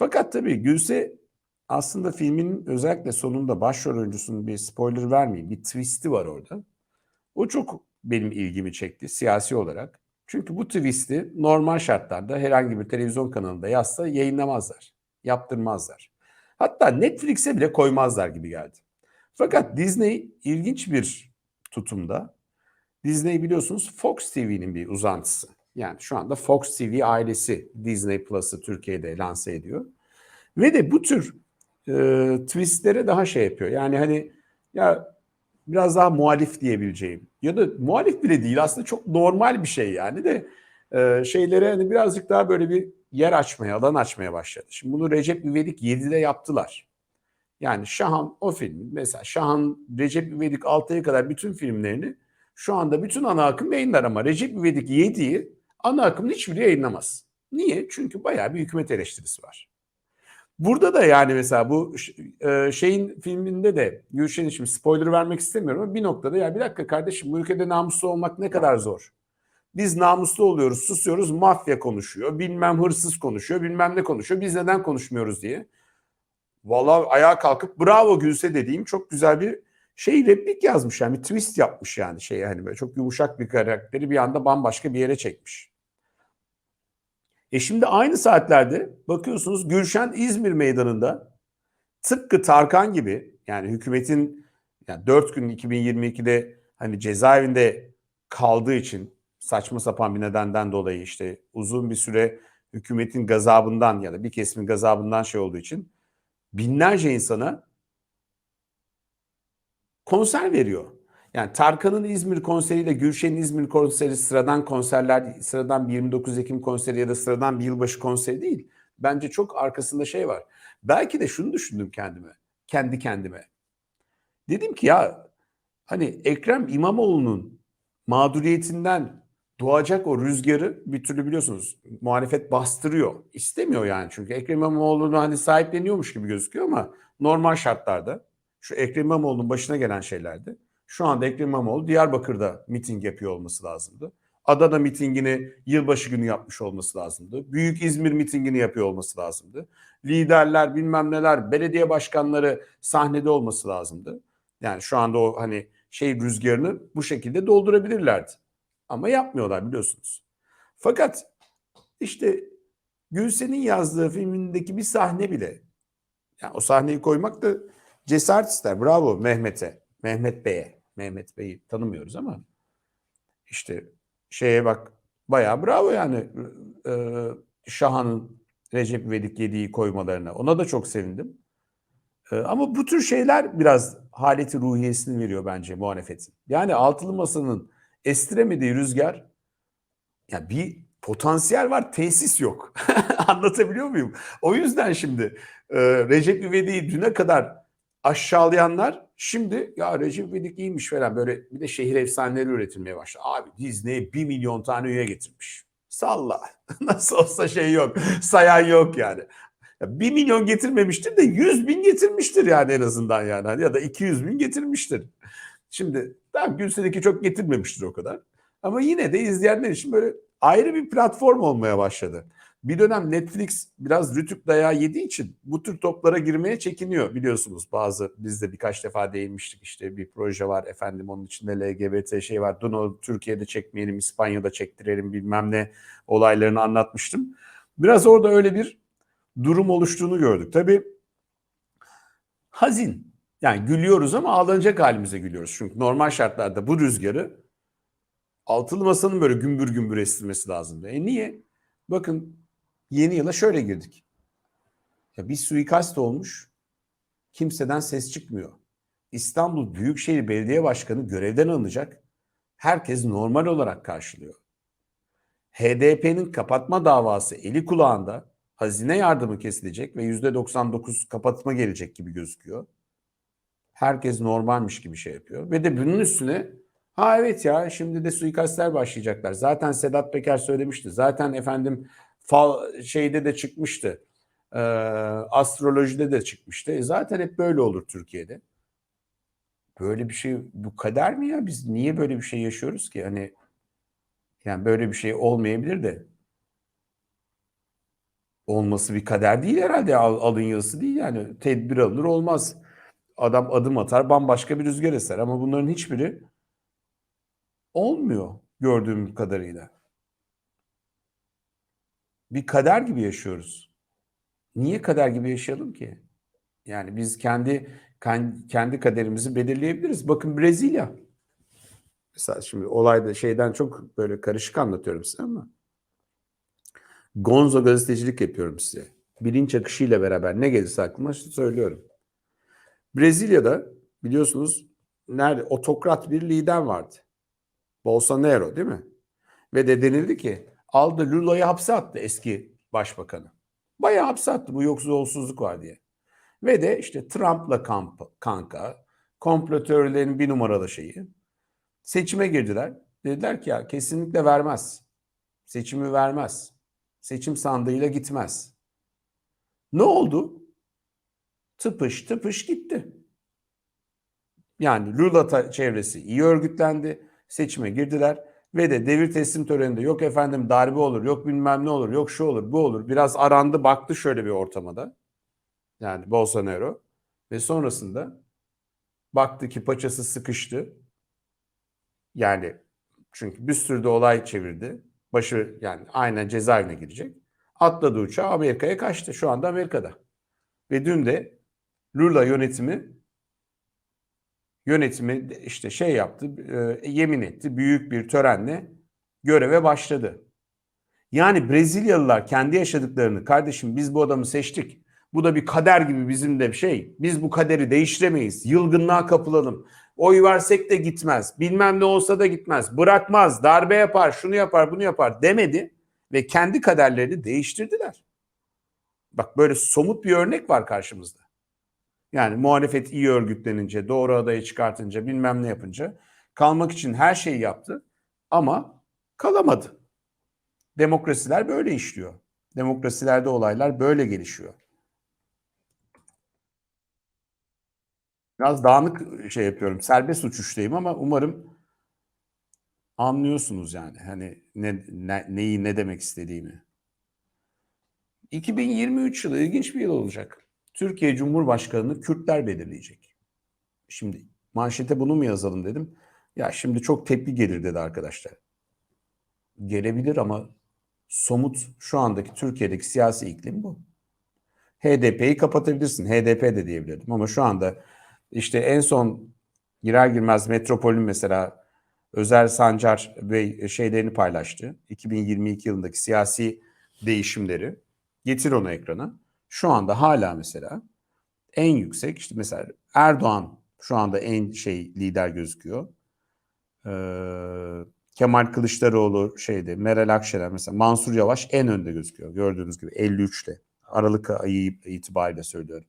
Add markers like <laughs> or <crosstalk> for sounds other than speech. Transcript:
Fakat tabii Gülse aslında filmin özellikle sonunda başrol oyuncusunun bir spoiler vermeyeyim. Bir twist'i var orada. O çok benim ilgimi çekti siyasi olarak. Çünkü bu twist'i normal şartlarda herhangi bir televizyon kanalında yazsa yayınlamazlar. Yaptırmazlar. Hatta Netflix'e bile koymazlar gibi geldi. Fakat Disney ilginç bir tutumda. Disney biliyorsunuz Fox TV'nin bir uzantısı. Yani şu anda Fox TV ailesi Disney Plus'ı Türkiye'de lanse ediyor. Ve de bu tür e, twistlere daha şey yapıyor. Yani hani ya biraz daha muhalif diyebileceğim ya da muhalif bile değil aslında çok normal bir şey yani de e, şeylere hani birazcık daha böyle bir yer açmaya, alan açmaya başladı. Şimdi bunu Recep İvedik 7'de yaptılar. Yani Şahan o film mesela Şahan Recep İvedik 6'ya kadar bütün filmlerini şu anda bütün ana akım yayınlar ama Recep İvedik 7'yi ana akımın hiçbiri yayınlamaz. Niye? Çünkü bayağı bir hükümet eleştirisi var. Burada da yani mesela bu e, şeyin filminde de Gülşen için spoiler vermek istemiyorum ama bir noktada ya bir dakika kardeşim bu ülkede namuslu olmak ne kadar zor. Biz namuslu oluyoruz, susuyoruz, mafya konuşuyor, bilmem hırsız konuşuyor, bilmem ne konuşuyor. Biz neden konuşmuyoruz diye. Vallahi ayağa kalkıp bravo Gülse dediğim çok güzel bir şey replik yazmış yani bir twist yapmış yani şey hani böyle çok yumuşak bir karakteri bir anda bambaşka bir yere çekmiş. E şimdi aynı saatlerde bakıyorsunuz Gülşen İzmir meydanında tıpkı Tarkan gibi yani hükümetin yani 4 gün 2022'de hani cezaevinde kaldığı için saçma sapan bir nedenden dolayı işte uzun bir süre hükümetin gazabından ya da bir kesimin gazabından şey olduğu için binlerce insana konser veriyor. Yani Tarkan'ın İzmir konseriyle Gülşen'in İzmir konseri sıradan konserler, sıradan bir 29 Ekim konseri ya da sıradan bir yılbaşı konseri değil. Bence çok arkasında şey var. Belki de şunu düşündüm kendime, kendi kendime. Dedim ki ya hani Ekrem İmamoğlu'nun mağduriyetinden doğacak o rüzgarı bir türlü biliyorsunuz muhalefet bastırıyor. İstemiyor yani çünkü Ekrem İmamoğlu'nu hani sahipleniyormuş gibi gözüküyor ama normal şartlarda şu Ekrem İmamoğlu'nun başına gelen şeylerdi. Şu anda Ekrem İmamoğlu Diyarbakır'da miting yapıyor olması lazımdı. Adana mitingini yılbaşı günü yapmış olması lazımdı. Büyük İzmir mitingini yapıyor olması lazımdı. Liderler bilmem neler belediye başkanları sahnede olması lazımdı. Yani şu anda o hani şey rüzgarını bu şekilde doldurabilirlerdi. Ama yapmıyorlar biliyorsunuz. Fakat işte Gülsen'in yazdığı filmindeki bir sahne bile yani o sahneyi koymak da cesaret ister. Bravo Mehmet'e, Mehmet Bey'e. Mehmet Bey'i tanımıyoruz ama işte şeye bak bayağı bravo yani e, Şahan'ın Recep İvedik yediği koymalarına. Ona da çok sevindim. E, ama bu tür şeyler biraz haleti ruhiyesini veriyor bence muhalefetin. Yani altılı masanın estiremediği rüzgar ya bir potansiyel var tesis yok. <laughs> Anlatabiliyor muyum? O yüzden şimdi e, Recep İvedik'i düne kadar aşağılayanlar şimdi ya Recep İvedik iyiymiş falan böyle bir de şehir efsaneleri üretilmeye başladı. Abi Disney bir milyon tane üye getirmiş. Salla. <laughs> Nasıl olsa şey yok. Sayan yok yani. Ya 1 milyon getirmemiştir de 100 bin getirmiştir yani en azından yani. Ya da 200 bin getirmiştir. Şimdi tamam Gülsen'deki çok getirmemiştir o kadar. Ama yine de izleyenler için böyle ayrı bir platform olmaya başladı. Bir dönem Netflix biraz rütük dayağı yediği için bu tür toplara girmeye çekiniyor biliyorsunuz. Bazı biz de birkaç defa değinmiştik işte bir proje var efendim onun içinde LGBT şey var. Bunu Türkiye'de çekmeyelim İspanya'da çektirelim bilmem ne olaylarını anlatmıştım. Biraz orada öyle bir durum oluştuğunu gördük. Tabii hazin yani gülüyoruz ama ağlanacak halimize gülüyoruz. Çünkü normal şartlarda bu rüzgarı altılı masanın böyle gümbür gümbür estirmesi lazımdı. E niye? Bakın yeni yıla şöyle girdik. Ya bir suikast olmuş. Kimseden ses çıkmıyor. İstanbul Büyükşehir Belediye Başkanı görevden alınacak. Herkes normal olarak karşılıyor. HDP'nin kapatma davası eli kulağında hazine yardımı kesilecek ve %99 kapatma gelecek gibi gözüküyor. Herkes normalmiş gibi şey yapıyor. Ve de bunun üstüne ha evet ya şimdi de suikastler başlayacaklar. Zaten Sedat Peker söylemişti. Zaten efendim fal şeyde de çıkmıştı. E, astrolojide de çıkmıştı. E zaten hep böyle olur Türkiye'de. Böyle bir şey bu kader mi ya? Biz niye böyle bir şey yaşıyoruz ki? Hani yani böyle bir şey olmayabilir de olması bir kader değil herhalde. Al, alın yazısı değil yani. Tedbir alınır olmaz. Adam adım atar bambaşka bir rüzgar eser ama bunların hiçbiri olmuyor gördüğüm kadarıyla. Bir kader gibi yaşıyoruz. Niye kader gibi yaşayalım ki? Yani biz kendi kendi kaderimizi belirleyebiliriz. Bakın Brezilya. Mesela şimdi olayda şeyden çok böyle karışık anlatıyorum size ama Gonzo gazetecilik yapıyorum size. Bilinç akışıyla beraber ne gelirse aklıma söylüyorum. Brezilya'da biliyorsunuz nerede otokrat bir lider vardı. Bolsonaro değil mi? Ve de denildi ki aldı Lula'yı hapse attı eski başbakanı. Bayağı hapse attı bu yoksulsuzluk var diye. Ve de işte Trump'la kamp, kanka, komplo teorilerinin bir numaralı şeyi. Seçime girdiler. Dediler ki ya kesinlikle vermez. Seçimi vermez. Seçim sandığıyla gitmez. Ne oldu? Tıpış tıpış gitti. Yani Lula çevresi iyi örgütlendi. Seçime girdiler. Ve de devir teslim töreninde yok efendim darbe olur, yok bilmem ne olur, yok şu olur, bu olur. Biraz arandı baktı şöyle bir ortamada. Yani Bolsonaro. Ve sonrasında baktı ki paçası sıkıştı. Yani çünkü bir sürü de olay çevirdi. Başı yani aynen cezaevine girecek. Atladı uçağı Amerika'ya kaçtı. Şu anda Amerika'da. Ve dün de Lula yönetimi yönetimi işte şey yaptı, e, yemin etti. Büyük bir törenle göreve başladı. Yani Brezilyalılar kendi yaşadıklarını kardeşim biz bu adamı seçtik. Bu da bir kader gibi bizim de bir şey. Biz bu kaderi değiştiremeyiz. Yılgınlığa kapılalım. Oy versek de gitmez. Bilmem ne olsa da gitmez. Bırakmaz. Darbe yapar. Şunu yapar, bunu yapar demedi ve kendi kaderlerini değiştirdiler. Bak böyle somut bir örnek var karşımızda. Yani muhalefet iyi örgütlenince, doğru adayı çıkartınca, bilmem ne yapınca kalmak için her şeyi yaptı ama kalamadı. Demokrasiler böyle işliyor. Demokrasilerde olaylar böyle gelişiyor. Biraz dağınık şey yapıyorum. Serbest uçuştayım ama umarım anlıyorsunuz yani. Hani ne, ne, neyi ne demek istediğimi. 2023 yılı ilginç bir yıl olacak. Türkiye Cumhurbaşkanı'nı Kürtler belirleyecek. Şimdi manşete bunu mu yazalım dedim. Ya şimdi çok tepki gelir dedi arkadaşlar. Gelebilir ama somut şu andaki Türkiye'deki siyasi iklim bu. HDP'yi kapatabilirsin. HDP de diyebilirdim ama şu anda işte en son girer girmez Metropol'ün mesela Özer Sancar Bey şeylerini paylaştı. 2022 yılındaki siyasi değişimleri. Getir onu ekrana. Şu anda hala mesela en yüksek işte mesela Erdoğan şu anda en şey lider gözüküyor. Ee, Kemal Kılıçdaroğlu şeyde Meral Akşener mesela Mansur Yavaş en önde gözüküyor gördüğünüz gibi 53'te. Aralık ayı itibariyle söylüyorum.